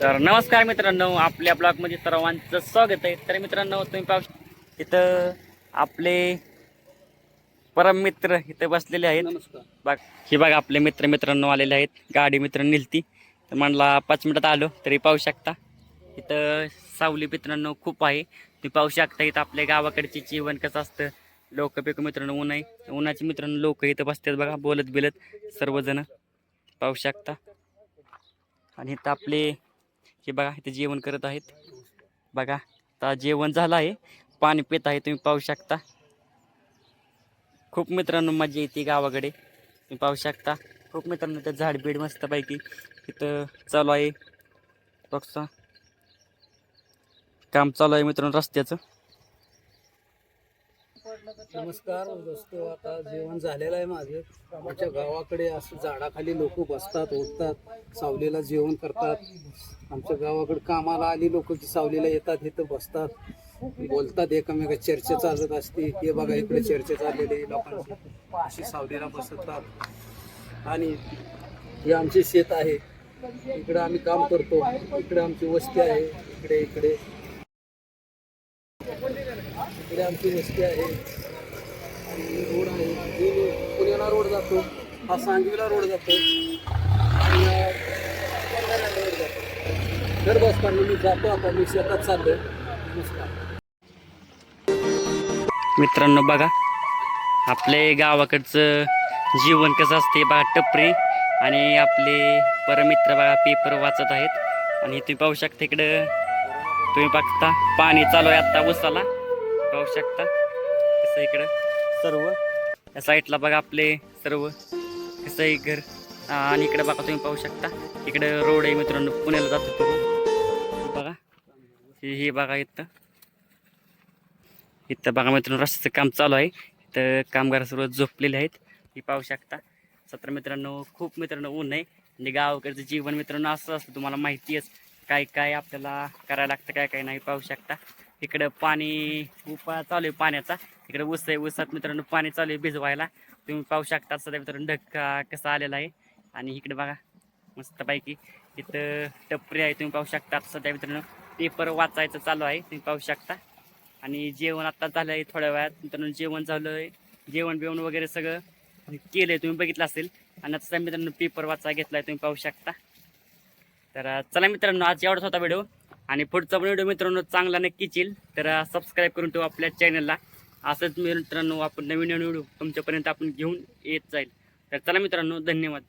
तर नमस्कार मित्रांनो आपल्या ब्लॉगमध्ये सर्वांचं स्वागत आहे. तर मित्रांनो तुम्ही पाहू इथं आपले परम मित्र इथं बसलेले आहेत. नमस्कार. बघ हे बघा आपले मित्र मित्रांनो आलेले आहेत. गाडी मित्र निलती. तर म्हणला पाच मिनिटात आलो तरी पाहू शकता. इथं सावली मित्रांनो खूप आहे. तुम्ही पाहू शकता इथं आपल्या गावाकडचे जीवन कसं असतं. लोक पिक मित्रांनो ऊन आहे. उन्हाचे मित्रांनो लोक इथं बसतात बघा बोलत बिलत सर्वजण. पाहू शकता. आणि इथं आपले हे बघा इथे जेवण करत आहेत. बघा आता जेवण झालं आहे. पाणी पित आहे तुम्ही पाहू शकता. खूप मित्रांनो मजा येते गावाकडे. तुम्ही पाहू शकता. खूप मित्रांनो त्या झाड बीड मस्तपैकी इथं चालू आहे. बघसा काम चालू आहे मित्रांनो रस्त्याचं. नमस्कार दोस्तो आता जेवण झालेलं आहे माझं. आमच्या गावाकडे असं झाडाखाली लोक बसतात उठतात सावलीला जेवण करतात. आमच्या गावाकडे कामाला आली लोक की सावलीला येतात इथं बसतात. बोलतात एकमेका चर्चा चालत असते. हे बघा इकडे चर्चा चाललेली लोकांची. अशी सावलीला बसतात. आणि हे आमचे शेत आहे. इकडे आम्ही काम करतो. इकडे आमची वस्ती आहे. इकडे इकडे. इकडे आमची वस्ती आहे आणि रोड आहे. जे पुण्याला रोड जातो हा सांगवीला रोड जातो. आणि हा पंढरपूरला रोड जातो. तर बस कारण मी जातो आता मी शेतात चाललो नमस्कार. मित्रांनो बघा आपले गावाकडचं जीवन कसं असते बघा टपरी आणि आपले परमित्र बघा पेपर वाचत आहेत. आणि तुम्ही पाहू शकता इकडं तुम्ही बघता पाणी चालू आहे आत्ता उसाला पाहू शकता. कसं इकडं? सर्व. या साईडला बघा आपले सर्व. कसं आहे घर? आणि इकडे बघा तुम्ही पाहू शकता. इकडं रोड आहे मित्रांनो पुण्याला जातो तो बघा. हे हे बघा इथं. इथं बघा मित्रांनो रस्त्याचं काम चालू आहे. इथं कामगार सर्व झोपलेले आहेत. ही पाहू शकता. सत्र मित्रांनो खूप मित्रांनो ऊन आहे. म्हणजे गावाकडचं जीवन मित्रांनो असं असतं. तुम्हाला माहिती आहे काय काय आपल्याला करायला लागतं काय काय नाही पाहू शकता. इकडं पाणी उपा चालू आहे पाण्याचा. इकडं ऊस आहे ऊसात मित्रांनो पाणी चालू आहे भिजवायला. तुम्ही पाहू शकता सध्या मित्रांनो ढक्का कसा आलेला आहे. आणि इकडे बघा मस्तपैकी इथं टपरी आहे तुम्ही पाहू शकता. सध्या मित्रांनो पेपर वाचायचं चालू आहे तुम्ही पाहू शकता. आणि जेवण आत्ता झालं आहे थोड्या वेळात. मित्रांनो जेवण झालं आहे जेवण बिवण वगैरे सगळं केलं आहे तुम्ही बघितलं असेल. आणि आता मित्रांनो पेपर वाचा घेतला आहे तुम्ही पाहू शकता. तर चला मित्रांनो आज एवढाच होता व्हिडिओ. आणि पुढचा व्हिडिओ मित्रांनो चांगला नक्कीच येईल. तर सबस्क्राईब करून ठेवू आपल्या चॅनलला असंच मित्रांनो आपण नवीन नवीन व्हिडिओ तुमच्यापर्यंत आपण घेऊन येत जाईल. तर चला मित्रांनो धन्यवाद.